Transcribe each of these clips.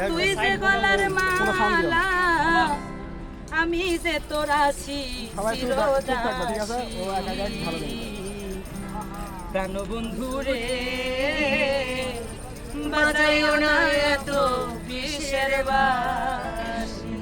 তুই যে গলার মালা আমি যে তোর আছি। প্রাণ বন্ধু রে বাজাইও না এত বিষের বাসি।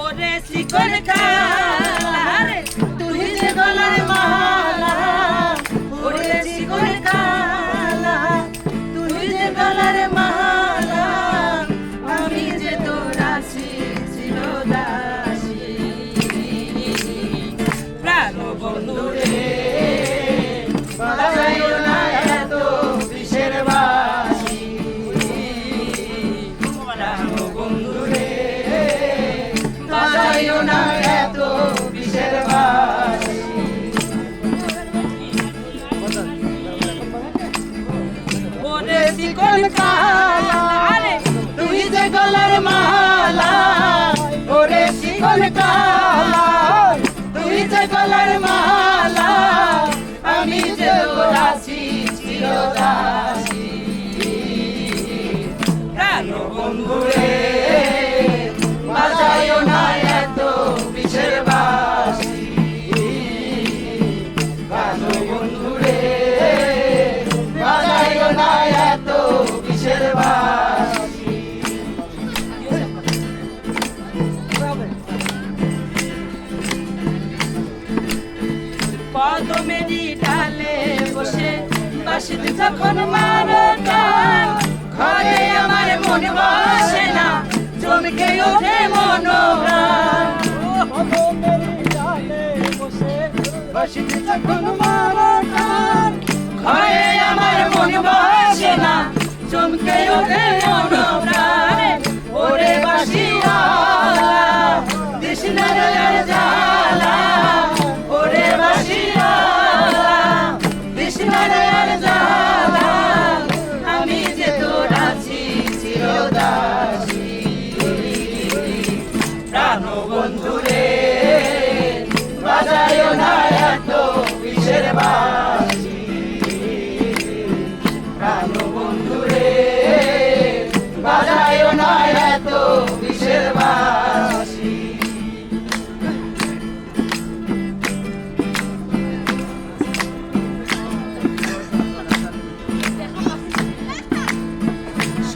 ওরে শিকর কালারে তুই যে গলার বাজাইও না এত বিষের বাসি ওরে শিকল কালা তুই যে গলার মালা, ওরে শিকল কালা, তুই যে গলার মালা, আমি যে গোলাসি চিরদাসি। প্রাণ বন্ধু কদমেরই ডালে বসে। বাসিতে যখন মারো টান ঘরে আমার মন বসে না জমকে ওঠে মন বাসিতে যখন মারো টান ঘরে আমার মন বসে না জমকে ওঠে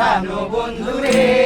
ভালো বন্ধুরে